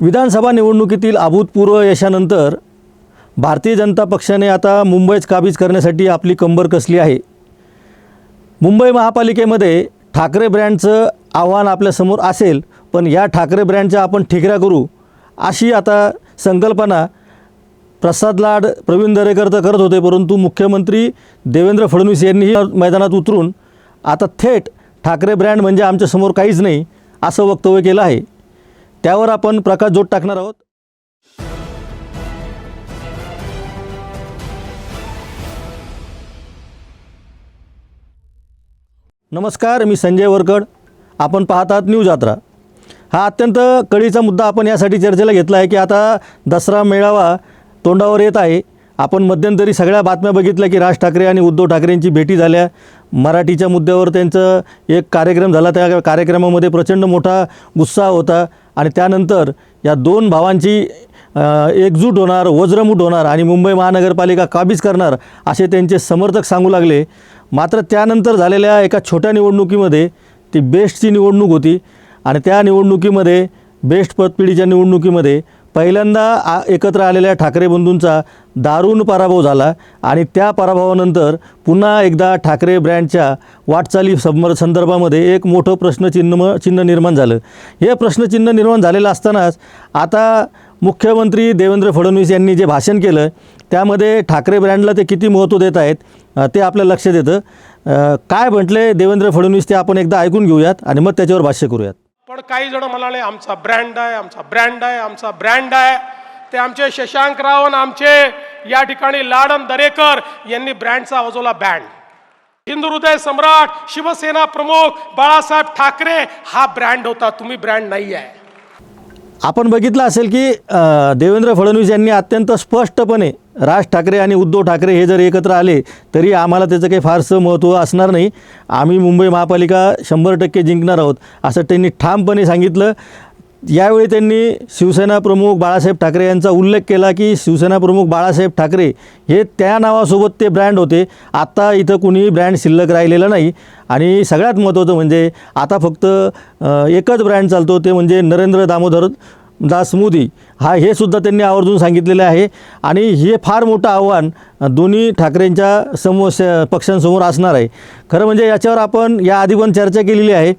विधानसभा निवडणुकीतील अभूतपूर्व यशानंतर भारतीय जनता पक्षाने आता मुंबईच काबीज करण्यासाठी आपली कंबर कसली आहे? मुंबई महापालिकेमध्ये ठाकरे ब्रँडचं आव्हान आपल्यासमोर असेल पण या ठाकरे ब्रँडच्या आपण ठिकऱ्या करू अशी आता संकल्पना प्रसाद लाड प्रवीण दरेकर तर करत होते परंतु मुख्यमंत्री देवेंद्र फडणवीस यांनीही मैदानात उतरून आता थेट ठाकरे ब्रँड म्हणजे आमच्यासमोर काहीच नाही असं वक्तव्य केलं आहे. त्यावर आपण प्रकाश जोड टाकणार आहोत. नमस्कार मी संजय वरकड. आपण पाहतात न्यूज यात्रा. हा अत्यंत कळीचा मुद्दा आपण यासाठी चर्चेला घेतला आहे की आता दसरा मेळावा तोंडावर येत आहे. आपण मध्यंतरी सगळ्या बातम्या बघितल्या की राज ठाकरे आणि उद्धव ठाकरेंची भेटी झाल्या. मराठीच्या मुद्द्यावर त्यांचं एक कार्यक्रम झाला. त्या कार्यक्रमामध्ये प्रचंड मोठा उत्साह होता. आणि त्यानंतर या दोन भावांची एकजूट होणार वज्रमूट होणार आणि मुंबई महानगरपालिका काबीज करणार असे त्यांचे समर्थक सांगू लागले. मात्र त्यानंतर झालेल्या एका छोट्या निवडणुकीमध्ये ती बेस्टची निवडणूक होती. आणि त्या निवडणुकीमध्ये बेस्ट पतपिढीच्या निवडणुकीमध्ये पहिल्यांदा आ एकत्र आलेल्या ठाकरे बंधूंचा दारुण पराभव झाला आणि त्या पराभवानंतर पुन्हा एकदा ठाकरे ब्रँडच्या वाटचाली समर संदर्भामध्ये एक मोठं प्रश्नचिन्ह चिन्ह निर्माण झालं. हे प्रश्नचिन्ह निर्माण झालेलं असतानाच आता मुख्यमंत्री देवेंद्र फडणवीस यांनी जे भाषण केलं त्यामध्ये ठाकरे ब्रँडला ते किती महत्त्व देत आहेत ते आपल्या लक्षात येतं. काय म्हटले देवेंद्र फडणवीस ते आपण एकदा ऐकून घेऊयात आणि मग त्याच्यावर भाष्य करूयात. काही जण म्हणाले आमचा ब्रँड आहे आमचा ब्रँड आहे आमचा ब्रँड आहे. ते आमचे शशांकराव आणि आमचे या ठिकाणी लाडन दरेकर यांनी ब्रँडचा वाजवला बँड हिंदू हृदय सम्राट शिवसेना प्रमुख बाळासाहेब ठाकरे हा ब्रँड होता तुम्ही ब्रँड नाही आहे आपण बघितलं असेल की देवेंद्र फडणवीस यांनी अत्यंत स्पष्टपणे राज ठाकरे आणि उद्धव ठाकरे हे जर एकत्र आले तरी आम्हाला त्याचं काही फारसं महत्त्व असणार नाही. आम्ही मुंबई महापालिका शंभर टक्के जिंकणार आहोत असं त्यांनी ठामपणे सांगितलं. यावेळी त्यांनी शिवसेना प्रमुख बाळासाहेब ठाकरे यांचा उल्लेख केला की शिवसेना प्रमुख बाळासाहेब ठाकरे हे त्या नावासोबत ते ब्रँड होते. आत्ता इथं कुणी ब्रँड शिल्लक राहिलेलं नाही. आणि सगळ्यात महत्त्वाचं म्हणजे आता फक्त एकच ब्रँड चालतो ते म्हणजे नरेंद्र दामोदर दास मोदी. हा हे सुद्धा त्यांनी आवर्जून सांगितलेलं आहे. आणि हे फार मोठं आव्हान दोन्ही ठाकरेंच्या समोर पक्षांसमोर असणार आहे. खरं म्हणजे याच्यावर आपण या आधी पण चर्चा केलेली आहे.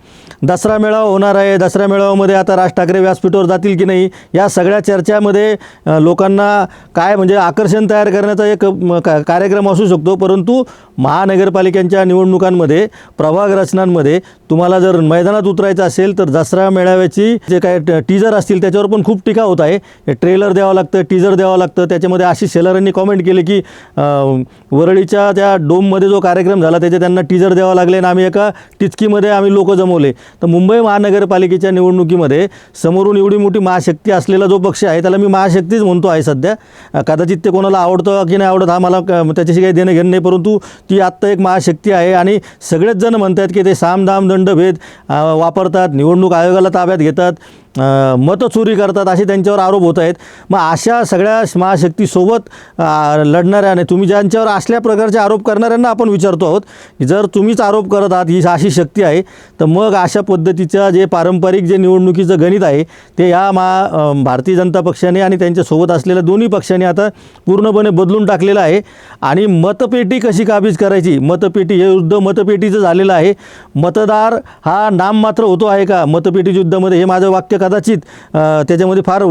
दसरा मेळावा होणार आहे. दसरा मेळाव्यामध्ये आता राज ठाकरे व्यासपीठावर जातील की नाही या सगळ्या चर्चामध्ये लोकांना काय म्हणजे आकर्षण तयार करण्याचा एक म, का- कार्यक्रम असू शकतो. परंतु महानगरपालिकांच्या निवडणुकांमध्ये प्रभाग रचनांमध्ये तुम्हाला जर मैदानात उतरायचं असेल तर दसरा मेळाव्याची जे काय ट- टीजर असतील त्याच्यावर पण खूप टीका होत आहे. ट्रेलर द्यावं लागतं टीजर द्यावं लागतं. त्याच्यामध्ये आशिष शेलारांनी कॉमेंट केले की वरळीच्या त्या डोममध्ये जो कार्यक्रम झाला त्याचे त्यांना टीजर द्यावं लागले आणि आम्ही एका टिचकीमध्ये आम्ही लोक जमवले. तर मुंबई महानगरपालिकेच्या निवडणुकीमध्ये समोरून एवढी मोठी महाशक्ती असलेला जो पक्ष आहे त्याला मी महाशक्तीच म्हणतो आहे सध्या. कदाचित ते कोणाला आवडतं की नाही आवडत हा मला त्याच्याशी काही देणं घेणं नाही परंतु ती आत्ता एक महाशक्ती आहे आणि सगळेच जण म्हणतात की ते सामदाम दंडभेद वापरतात निवडणूक आयोगाला ताब्यात घेतात. मतं चोरी करतात असे त्यांच्यावर आरोप होत आहेत. मग अशा सगळ्या महाशक्तीसोबत लढणाऱ्या आणि तुम्ही ज्यांच्यावर असल्या प्रकारचे आरोप करणाऱ्यांना आपण विचारतो आहोत की जर तुम्हीच आरोप करत आहात ही अशी शक्ती आहे तर मग अशा पद्धतीचं जे पारंपरिक जे निवडणुकीचं गणित आहे ते या मा भारतीय जनता पक्षाने आणि त्यांच्यासोबत असलेल्या दोन्ही पक्षाने आता पूर्णपणे बदलून टाकलेलं आहे. आणि मतपेटी कशी काबीज करायची? मतपेटी हे युद्ध मतपेटीचं झालेलं आहे. मतदार हा नाममात्र होतो आहे का? मतपेटी युद्धामध्ये हे माझं वाक्य कदाचित त्याच्यामध्ये फार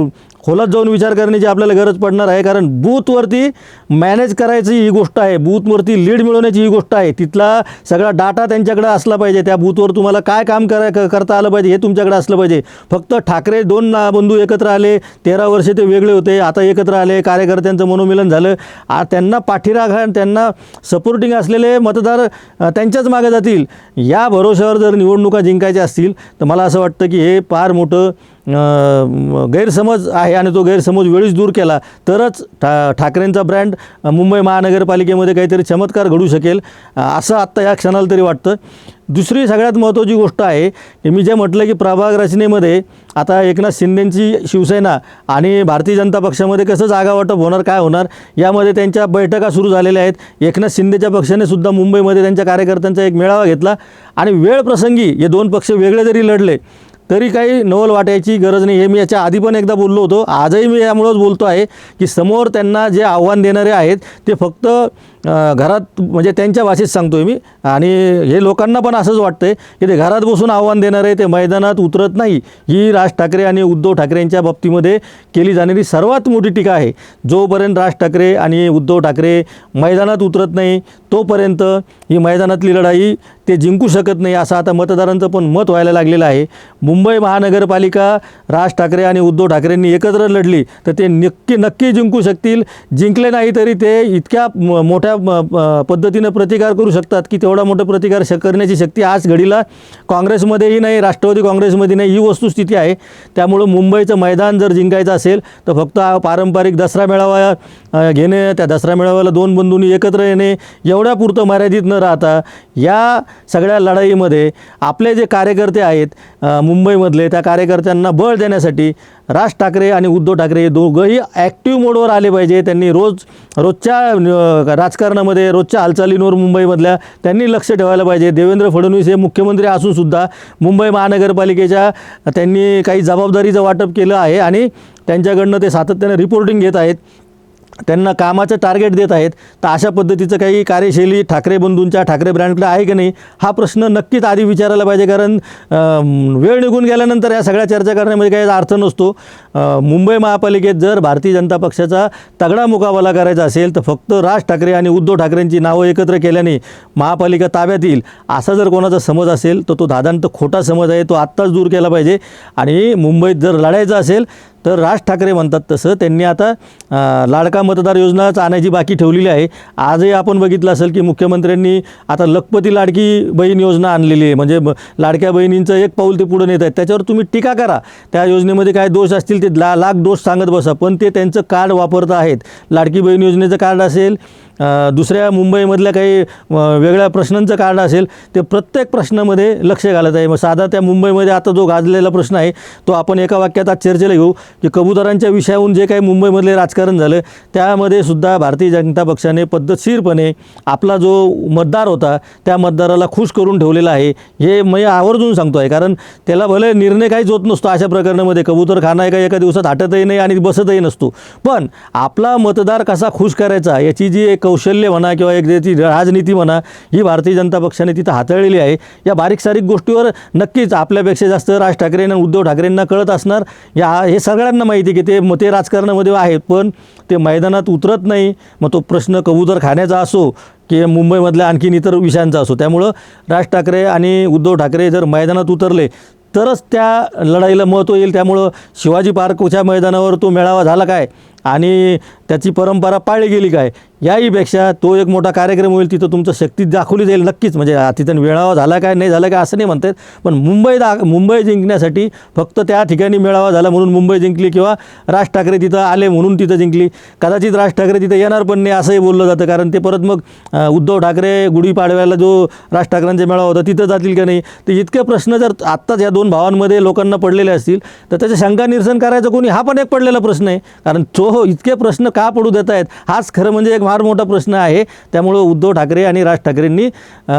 खोलात जाऊन विचार करण्याची आपल्याला गरज पडणार आहे कारण बूथवरती मॅनेज करायची ही गोष्ट आहे. बूथवरती लीड मिळवण्याची ही गोष्ट आहे. तिथला सगळा डाटा त्यांच्याकडे असला पाहिजे. त्या बूथवर तुम्हाला काय काम करा क- करता आलं पाहिजे हे तुमच्याकडे असलं पाहिजे. फक्त ठाकरे दोन बंधू एकत्र आले तेरा वर्षे ते वेगळे होते आता एकत्र आले कार्यकर्त्यांचं मनोमिलन झालं. आ त्यांना पाठीराग आणि त्यांना सपोर्टिंग असलेले मतदार त्यांच्याच मागे जातील. या भरोश्यावर जर निवडणुका जिंकायच्या असतील तर मला असं वाटतं की हे फार मोठं गैरसमज आहे आणि तो गैरसमज वेळीच दूर केला तरच ठा ठाकरेंचा ब्रँड मुंबई महानगरपालिकेमध्ये काहीतरी चमत्कार घडू शकेल असं आत्ता या क्षणाला तरी वाटतं. दुसरी सगळ्यात महत्त्वाची गोष्ट आहे की मी जे म्हटलं की प्रभाग रचनेमध्ये आता एकनाथ शिंदेंची शिवसेना आणि भारतीय जनता पक्षामध्ये कसं जागा वाटप होणार काय होणार यामध्ये त्यांच्या बैठका सुरू झालेल्या आहेत. एकनाथ शिंदेच्या पक्षाने सुद्धा मुंबईमध्ये त्यांच्या कार्यकर्त्यांचा एक मेळावा घेतला आणि वेळ प्रसंगी हे दोन पक्ष वेगळे जरी लढले तरी काही नवल वाटायची गरज नाही. हे मी याच्या आधी पण एकदा बोललो होतो. आजही मी यामुळंच बोलतो आहे की समोर त्यांना जे आव्हान देणारे आहेत ते फक्त घरात म्हणजे त्यांच्या भाषेत सांगतोय मी. आणि हे लोकांना पण असंच वाटतंय की ते घरात बसून आव्हान देणार आहे ते मैदानात उतरत नाही. ही राज ठाकरे आणि उद्धव ठाकरेंच्या बाबतीमध्ये केली जाणारी सर्वात मोठी टीका आहे. जोपर्यंत राज ठाकरे आणि उद्धव ठाकरे मैदानात उतरत नाही तोपर्यंत ही मैदानातली लढाई ते जिंकू शकत नाही असं आता मतदारांचं पण मत व्हायला लागलेलं आहे. मुंबई महानगरपालिका राज ठाकरे आणि उद्धव ठाकरेंनी एकत्र लढली तर ते नक्की नक्की जिंकू शकतील. जिंकले नाही तरी ते इतक्या मोठ्या म- पद्धतीनं प्रतिकार करू शकतात की तेवढा मोठा प्रतिकार श करण्याची शक्ती आज घडीला काँग्रेसमध्येही नाही राष्ट्रवादी काँग्रेसमध्ये नाही ही वस्तुस्थिती आहे. त्यामुळं मुंबईचं मैदान जर जिंकायचं असेल तर फक्त पारंपरिक दसरा मेळावा घेणे त्या दसरा मेळाव्याला दोन बंधूंनी एकत्र येणे एवढ्यापुरतं मर्यादित न राहता या सगळ्या लढाईमध्ये आपले जे कार्यकर्ते आहेत मुंबईमधले त्या कार्यकर्त्यांना बळ देण्यासाठी राज ठाकरे आणि उद्धव ठाकरे हे दोघंही ॲक्टिव्ह मोडवर आले पाहिजे. त्यांनी रोज रोजच्या राजकारणामध्ये रोजच्या हालचालींवर मुंबईमधल्या त्यांनी लक्ष ठेवायला पाहिजे. देवेंद्र फडणवीस हे मुख्यमंत्री असूनसुद्धा मुंबई महानगरपालिकेच्या त्यांनी काही जबाबदारीचं वाटप केलं आहे आणि त्यांच्याकडनं ते सातत्याने रिपोर्टिंग घेत आहेत. त्यांना कामाचं टार्गेट देत आहेत. तर अशा पद्धतीचं काही कार्यशैली ठाकरे बंधूंच्या ठाकरे ब्रँडकडे आहे की नाही? हा प्रश्न नक्कीच आधी विचारायला पाहिजे कारण वेळ निघून गेल्यानंतर या सगळ्या चर्चा करण्यामध्ये काही अर्थ नसतो. मुंबई महापालिकेत जर भारतीय जनता पक्षाचा तगडा मुकाबला करायचा असेल तर फक्त राज ठाकरे आणि उद्धव ठाकरेंची नावं एकत्र केल्याने महापालिका ताब्यात येईल. असा जर कोणाचा समज असेल तर तो दादांत खोटा समज आहे तो आत्ताच दूर केला पाहिजे. आणि मुंबईत जर लढायचं असेल तर राज ठाकरे म्हणतात तसं. त्यांनी आता लाडका मतदार योजनाच आणायची बाकी ठेवलेली आहे. आजही आपण बघितलं असेल की मुख्यमंत्र्यांनी आता लखपती लाडकी बहीण योजना आणलेली आहे. म्हणजे लाडक्या बहिणींचं एक पाऊल ते पुढे नेत आहेत. त्याच्यावर तुम्ही टीका करा. त्या योजनेमध्ये काय दोष असतील ते ला लाख दोष सांगत बसा. पण ते त्यांचं कार्ड वापरत आहेत. लाडकी बहीण योजनेचं कार्ड असेल दुसऱ्या मुंबईमधल्या काही वेगळ्या प्रश्नांचं कार्ड असेल ते प्रत्येक प्रश्नामध्ये लक्ष घालत आहे. मग साधा त्या मुंबईमध्ये आता जो गाजलेला प्रश्न आहे तो आपण एका वाक्यात आज चर्चेला घेऊ. की कबुतरांच्या विषयाहून जे काही मुंबईमधले राजकारण झालं त्यामध्ये सुद्धा भारतीय जनता पक्षाने पद्धतशीरपणे आपला जो मतदार होता त्या मतदाराला खुश करून ठेवलेला आहे हे मी आवर्जून सांगतो आहे कारण त्याला भले निर्णय काहीच होत नसतो अशा प्रकरणामध्ये कबूतर खाना एका एका दिवसात हटतही नाही आणि बसतही नसतो. पण आपला मतदार कसा खुश करायचा याची जी एक कौशल्य म्हणा किंवा एक त्याची राजनीती म्हणा ही भारतीय जनता पक्षाने तिथं हाताळलेली आहे. या बारीक सारीक गोष्टीवर नक्कीच आपल्यापेक्षा जास्त राज ठाकरे आणि उद्धव ठाकरेंना कळत असणार. या हे सगळ्यांना माहिती आहे की ते ते राजकारणामध्ये आहेत पण ते मैदानात उतरत नाही. मग तो प्रश्न कबूतर खाण्याचा असो की मुंबईमधल्या आणखीन इतर विषयांचा असो. त्यामुळं राज ठाकरे आणि उद्धव ठाकरे जर मैदानात उतरले तरच त्या लढाईला महत्त्व येईल. त्यामुळं शिवाजी पार्कच्या मैदानावर तो मेळावा झाला काय? आणि त्याची परंपरा पाळली गेली काय? याहीपेक्षा तो एक मोठा कार्यक्रम होईल तिथं तुमचं शक्ती दाखवली जाईल नक्कीच. म्हणजे तिथं मेळावा झाला काय नाही झाला काय असं नाही म्हणतात पण मुंबई दा मुंबई जिंकण्यासाठी फक्त त्या ठिकाणी मेळावा झाला म्हणून मुंबई जिंकली किंवा राज ठाकरे तिथं आले म्हणून तिथं जिंकली. कदाचित राज ठाकरे तिथं येणार पण नाही असंही बोललं जातं. कारण ते परत मग उद्धव ठाकरे गुढीपाडव्याला जो राज ठाकरेंचा मेळावा होता तिथं जातील का नाही? तर इतके प्रश्न जर आत्ताच या दोन भावांमध्ये लोकांना पडलेले असतील तर त्याच्या शंका निरसन करायचं कोणी? हा पण एक पडलेला प्रश्न आहे. कारण तो हो, हो इतके प्रश्न का पडू देत आहेत? हाच खरं म्हणजे एक फार मोठा प्रश्न आहे. त्यामुळं उद्धव ठाकरे आणि राज ठाकरेंनी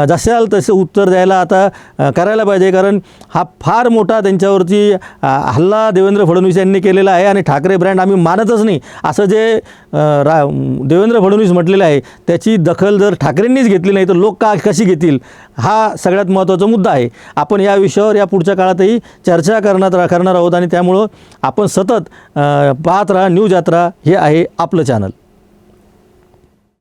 जशाल तसं उत्तर द्यायला आता करायला पाहिजे. कारण हा फार मोठा त्यांच्यावरती हल्ला देवेंद्र फडणवीस यांनी केलेला आहे आणि ठाकरे ब्रँड आम्ही मानतच नाही. असं जे रा देवेंद्र फडणवीस म्हटलेलं आहे त्याची दखल जर ठाकरेंनीच घेतली नाही तर लोक का कशी घेतील? हा सगळ्यात महत्त्वाचा मुद्दा आहे. आपण या विषयावर या पुढच्या काळातही चर्चा करणार करणार आहोत आणि त्यामुळं आपण सतत पाहत राहा न्यूज यात्रा हे आहे आपलं चॅनल